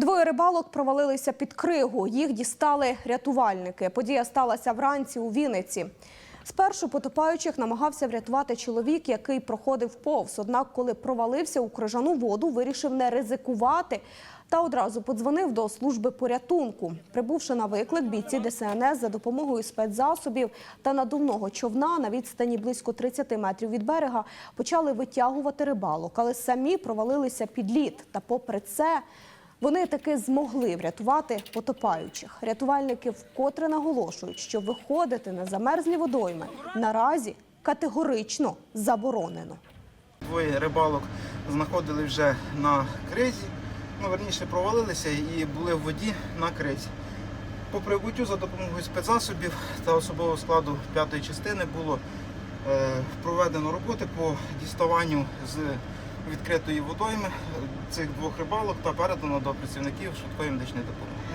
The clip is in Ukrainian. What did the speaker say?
Двоє рибалок провалилися під кригу. Їх дістали рятувальники. Подія сталася вранці у Вінниці. Спершу потопаючих намагався врятувати чоловік, який проходив повз. Однак, коли провалився у крижану воду, вирішив не ризикувати та одразу подзвонив до служби порятунку. Прибувши на виклик, бійці ДСНС за допомогою спецзасобів та надувного човна на відстані близько 30 метрів від берега почали витягувати рибалок, але самі провалилися під лід. Та попри це вони таки змогли врятувати потопаючих. Рятувальники вкотре наголошують, що виходити на замерзлі водойми наразі категорично заборонено. Двоє рибалок знаходили вже на кризі, ну верніше провалилися і були в воді на кризі. По прибуттю за допомогою спецзасобів та особового складу п'ятої частини було е, проведено роботи по діставанню з відкритої водойми цих двох рибалок та передано до працівників швидкої медичної допомоги.